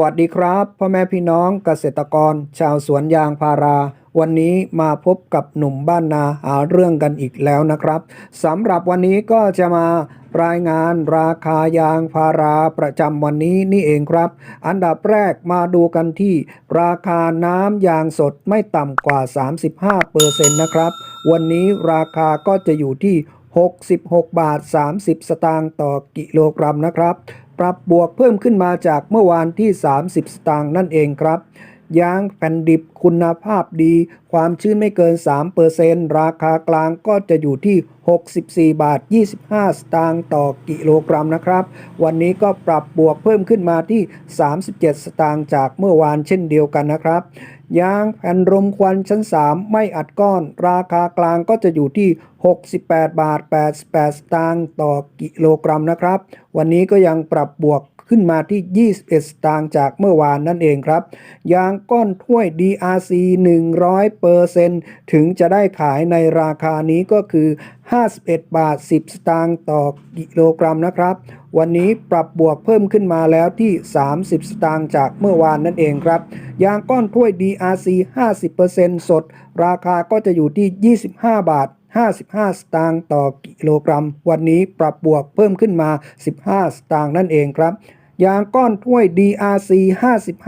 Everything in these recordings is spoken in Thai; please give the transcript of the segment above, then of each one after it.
สวัสดีครับพ่อแม่พี่น้องเกษตรกร ชาวสวนยางพารา วันนี้มาพบกับหนุ่มบ้านนาหาเรื่องกันอีกแล้วนะครับสำหรับวันนี้ก็จะมารายงานราคายางพาราประจำวันนี้นี่เองครับ อันดับแรกมาดูกันที่ ราคาน้ำยางสดไม่ต่ำกว่า 35%นะครับ วันนี้ราคาก็จะอยู่ที่ 66 บาท 30 สตางค์ต่อกิโลกรัมนะครับ ปรับบวกเพิ่มขึ้นมาจากเมื่อวานที่ 30 สตางค์นั่นเองครับ ยางแผ่นดิบคุณภาพดี ความชื้นไม่เกิน 3%ราคากลางก็จะอยู่ที่ 64 บาท 25 สตางค์ต่อกิโลกรัมนะครับ วันนี้ก็ปรับบวกเพิ่มขึ้นมาที่ 37 สตางค์จากเมื่อวานเช่นเดียวกันนะครับยางแผ่นรมควันชั้น 3 ไม่อัดก้อน ราคากลางก็จะอยู่ที่ 68 บาท 88 สตางค์ต่อกิโลกรัมนะครับ วันนี้ก็ยังปรับบวก ขึ้นมาที่ 21 สตางค์จากเมื่อวานนั่นเองครับ ยางก้อนถ้วย DRC 100%ถึงจะได้ขายในราคานี้ก็คือ 51 บาท 10 สตางค์ต่อกิโลกรัมนะครับ วันนี้ปรับบวกเพิ่มขึ้นมาแล้วที่ 30 สตางค์จากเมื่อวานนั่นเองครับ ยางก้อนถ้วย DRC 50%สด ราคาก็จะอยู่ที่ 25 บาท55 สตางค์ต่อกิโลกรัม วันนี้ปรับบวกเพิ่มขึ้นมา 15 สตางค์นั่นเองครับ ยางก้อนถ้วย DRC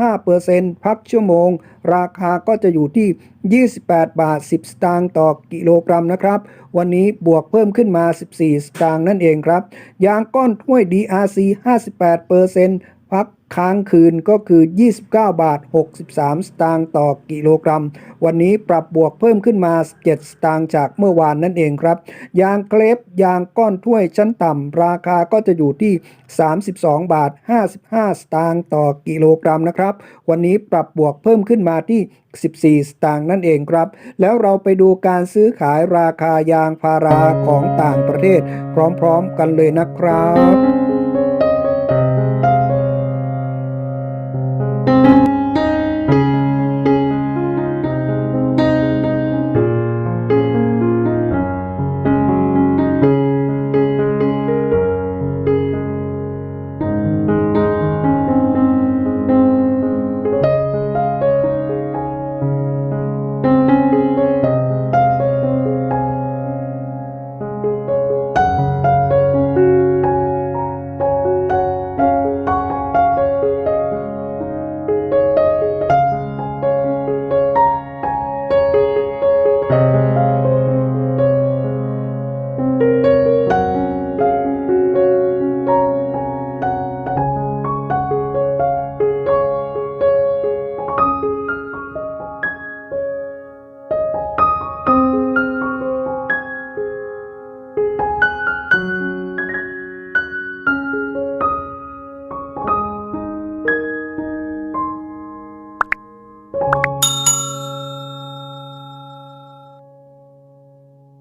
55%พักชั่วโมง ราคาก็จะอยู่ที่ 28 บาท 10 สตางค์ต่อกิโลกรัมนะครับ วันนี้บวกเพิ่มขึ้นมา 14 สตางค์นั่นเองครับ ยางก้อนถ้วย DRC 58% พักค้างคืนก็คือ 29 บาท 63 สตางค์ต่อกิโลกรัม วันนี้ปรับบวกเพิ่มขึ้นมา7สตางค์จากเมื่อวานนั่นเองครับ ยางเคลฟยางก้อนถ้วยชั้นต่ำ ราคาก็จะอยู่ที่ 32 บาท 55 สตางค์ต่อกิโลกรัมนะครับ วันนี้ปรับบวกเพิ่มขึ้นมาที่ 14 สตางค์นั่นเองครับ แล้วเราไปดูการซื้อขายราคายางพาราของต่างประเทศ พร้อมๆ กันเลยนะครับ